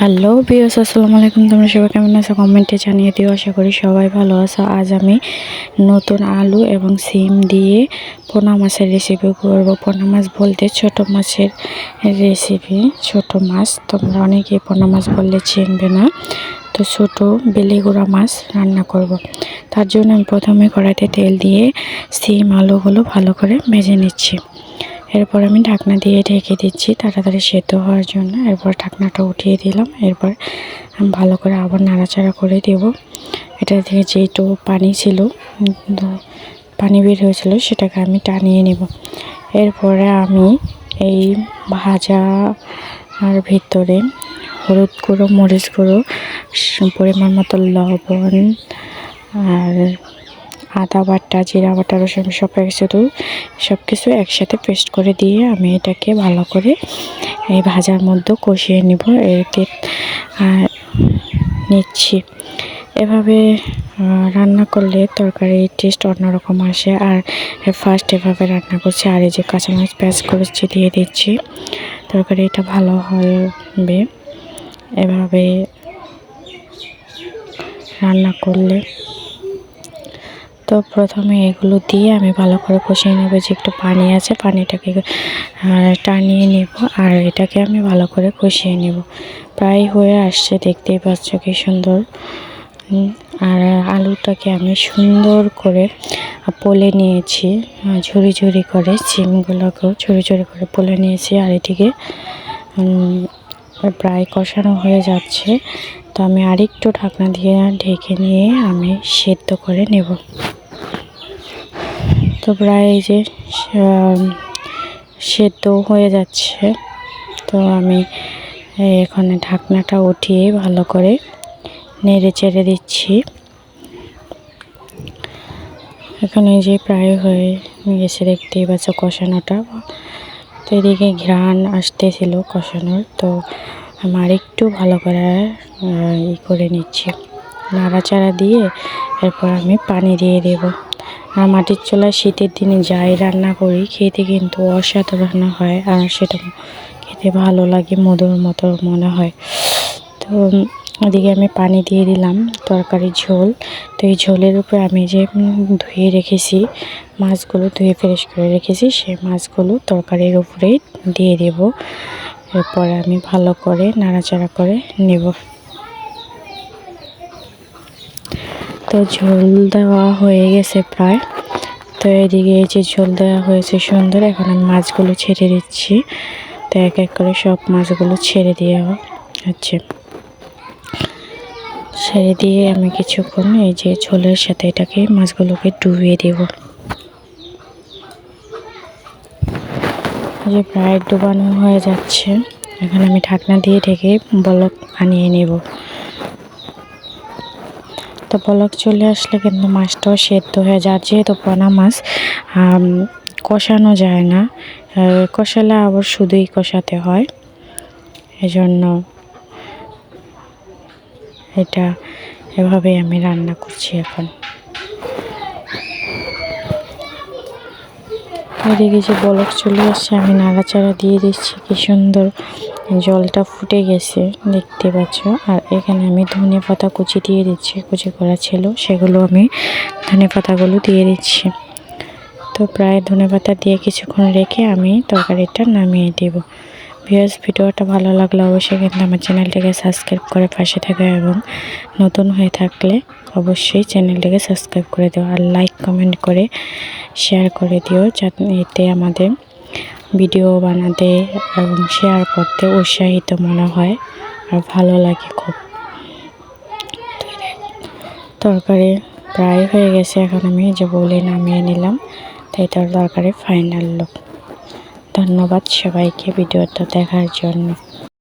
Hello বিয়স আসসালামু আলাইকুম। তোমরা সবাই কেমন আছো? কমেন্টে জানিয়ে দিও, আশা করি সবাই ভালো আছো। আজ আমি নতুন আলু এবং সিম দিয়ে পোনা মাছের রেসিপি করব। পোনা মাছ বলতে ছোট মাছের রেসিপি ছোট মাছ। তোমরা অনেকে পোনা মাছ বললে চিনবে না। তো ছোটো বেলেগুড়া মাছ রান্না করব। তার জন্য আমি প্রথমে কড়াইতে তেল দিয়ে সিম আলুগুলো ভালো করে ভেজে নিচ্ছি। এরপর আমি ঢাকনা দিয়ে ঢেকে দিচ্ছি তাড়াতাড়ি সেদ্ধ হওয়ার জন্য। এরপর ঢাকনাটা উঠিয়ে দিলাম। এরপর আমি ভালো করে আবার নাড়াচাড়া করে দেব। এটা থেকে যেটু পানি ছিল পানি বের হয়েছিল, সেটাকে আমি টানিয়ে নেব। এরপরে আমি এই ভাজা আর ভিতরে হলুদ গুঁড়ো, মরিচ গুঁড়ো, পরিমাণ মতো লবণ আর আদা বাটা, জিরা বাটা, রসুন সব কিছু সব কিছু একসাথে পেস্ট করে দিয়ে আমি এটাকে ভালো করে এই ভাজার মধ্যে কষিয়ে নিব, এতে নিচ্ছি। এভাবে রান্না করলে তরকারির টেস্ট অন্যরকম আসে। আর ফার্স্ট এভাবে রান্না করছি, আর এই যে কাঁচামাচ পেঁয়াজ করেছি, দিয়ে দিচ্ছি। তরকারি এটা ভালো হবে। এভাবে রান্না করলে তো প্রথমে এগুলো দিয়ে আমি ভালো করে কষিয়ে নেব যে একটু পানি আছে, পানিটাকে টানিয়ে নেব আর এটাকে আমি ভালো করে কষিয়ে নেব। প্রায় হয়ে আসছে, দেখতেই পাচ্ছ কি সুন্দর। আর আলুটাকে আমি সুন্দর করে পলে নিয়েছি ঝুড়ি ঝুড়ি করে সিমগুলোকেও ঝুড়ি ঝুড়ি করে পলে নিয়েছি আর এটিকে প্রায় কষানো হয়ে যাচ্ছে। তো আমি আরেকটু ঢাকনা দিয়ে ঢেকে নিয়ে আমি সেদ্ধ করে নেব। তো প্রায় এই যে সেদ্ধ হয়ে যাচ্ছে। তো আমি এখানে ঢাকনাটা উঠিয়ে ভালো করে নেড়ে চেড়ে দিচ্ছি। এখানে যে প্রায় হয়ে গেছে দেখতেই পাচ্ছ কষানোটা। তো এদিকে ঘ্রাণ আসতেছিল কষানোর। তো আমার একটু ভালো করে ই করে নিচ্ছি। নাড়াচাড়া দিয়ে এরপর আমি পানি দিয়ে দেবো। আর মাটির চুলায় শীতের দিনে যাই রান্না করি, খেতে কিন্তু অসাধারণ হয় আর সেটা খেতে ভালো লাগে, মধুর মতো মনে হয়। তো ওদিকে আমি পানি দিয়ে দিলাম তরকারির ঝোল। তো এই ঝোলের উপরে আমি যে ধুয়ে রেখেছি, মাছগুলো ধুয়ে ফ্রেশ করে রেখেছি, সেই মাছগুলো তরকারির উপরেই দিয়ে দেব। এরপরে আমি ভালো করে নাড়াচাড়া করে নেব। তো ঝোল দেওয়া হয়ে গেছে প্রায়। তো এদিকে এই যে ঝোল দেওয়া হয়েছে সুন্দর, এখন আমি মাছগুলো ছেড়ে দিচ্ছি। তো এক এক করে সব মাছগুলো ছেড়ে দেওয়া হচ্ছে। ছেড়ে দিয়ে আমি কিছুক্ষণ এই যে ঝোলের সাথে এটাকে মাছগুলোকে ডুবিয়ে দেব। যে প্রায় ডুবানো হয়ে যাচ্ছে। এখন আমি ঢাকনা দিয়ে ঢেকে বলক আনিয়ে নেব। তো পলক চলে আসলে কিন্তু মাছটাও সেদ্ধ হয়ে যায়, যেহেতু পোনা মাছ কষানো যায় না। কষালে আবার শুধুই কষাতে হয়। এজন্য এটা এভাবেই আমি রান্না করছি এখন। এদিকে যে বলক চলে আসছে, আমি নাড়াচাড়া দিয়ে দিচ্ছি। কি সুন্দর জলটা ফুটে গেছে, দেখতে পাচ্ছ। আর এখানে আমি ধনে পাতা কুচি দিয়ে দিচ্ছি, কুচি করা ছিল, সেগুলো আমি ধনে পাতাগুলো দিয়ে দিচ্ছি। তো প্রায় ধনে পাতা দিয়ে কিছুক্ষণ রেখে আমি তরকারিটা নামিয়ে দেব। ভিউয়ার্স, ভিডিওটা ভালো লাগলে অবশ্যই কিন্তু আমার চ্যানেলটিকে সাবস্ক্রাইব করে পাশে থাকা এবং নতুন হয়ে থাকলে অবশ্যই চ্যানেলটিকে সাবস্ক্রাইব করে দিও আর লাইক, কমেন্ট করে শেয়ার করে দিও যাতে এতে আমাদের ভিডিও বানাতে এবং শেয়ার করতে উৎসাহিত মনে হয় আর ভালো লাগে খুব। তরকারি প্রায় হয়ে গেছে, এখন আমি যে বলে নামিয়ে নিলাম, তাই তার তরকারি ফাইনাল লোক ধন্যবাদ সবাইকে ভিডিওটা দেখার জন্য।